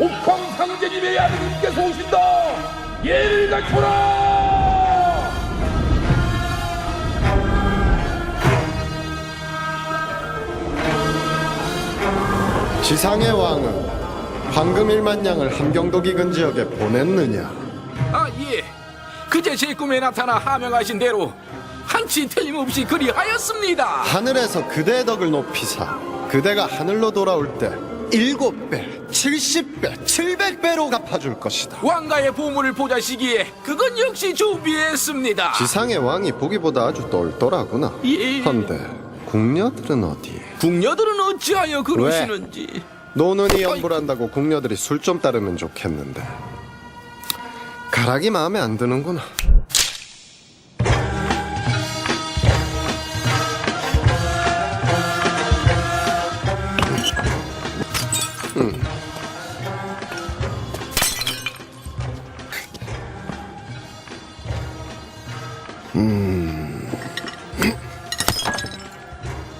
옥황 상제님의 아드님께서 오신다 예를 갖춰라 지상의 왕은 황금 일만 양을 함경도 기근 지역에 보냈느냐? 아, 예. 그제 제 꿈에 나타나 하명하신 대로 한치 틀림없이 그리하였습니다. 하늘에서 그대의 덕을 높이사 그대가 하늘로 돌아올 때 일곱 배, 칠십 배, 칠백 배로 갚아줄 것이다. 왕가의 보물을 보자시기에 그건 역시 준비했습니다. 지상의 왕이 보기보다 아주 똘똘하구나. 예. 헌데 궁녀들은 어디에? 궁녀들은 어찌하여 그러시는지. 노는이 연불한다고 궁녀들이 술 좀 따르면 좋겠는데 가락이 마음에 안 드는구나.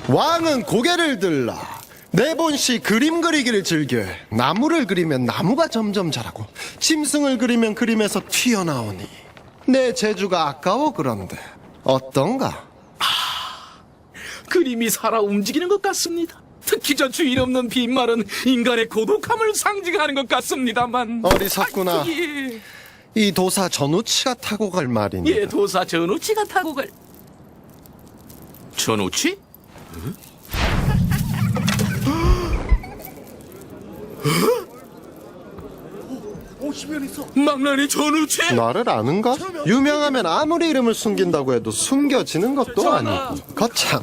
왕은 고개를 들라. 네본씨 그림 그리기를 즐겨. 나무를 그리면 나무가 점점 자라고, 짐승을 그리면 그림에서 튀어나오니. 내 재주가 아까워 그런데 어떤가? 그림이 살아 움직이는 것 같습니다. 특히 저 주인 없는 빈말은 인간의 고독함을 상징하는 것 같습니다만. 어리석구나. 아, 예. 이 도사 전우치가 타고 갈 말이니. 예, 도사 전우치가 타고 갈. 전우치? 망나니 전우치? 나를 아는가? 유명하면 아무리 이름을 숨긴다고 해도 숨겨지는 것도 아니고. 거참.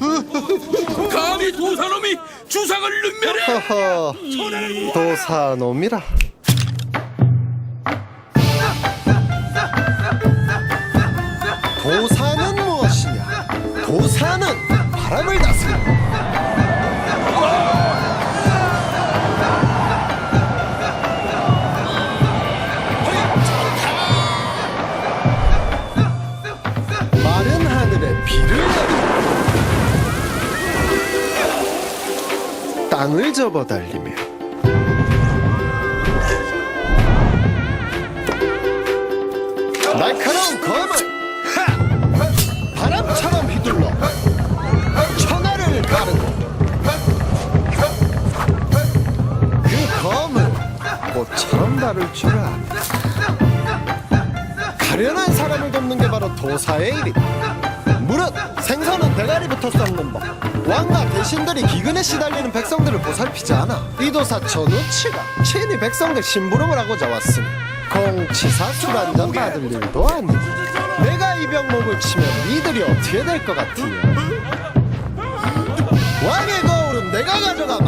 감히 도사놈이 주상을 능멸해! 허허. 도사놈이라. 도사는 무엇이냐? 도사는 바람을 다스린다. 마른 하늘에 비를 내린다. 땅을 접어 달리며 날카로운 검을 다룰 줄 안다 가련한 사람을 돕는 게 바로 도사의 일이다 무릇 생선은 대가리부터 썩는 법. 왕과 대신들이 기근에 시달리는 백성들을 보살피지 않아. 이도사 전우치가 친히 백성들 심부름을 하고자 왔으니 공치사 술 한 잔 받을 일도 아니고 내가 이 병목을 치면 이들이 어떻게 될 것 같으냐? 왕의 거울은 내가 가져가마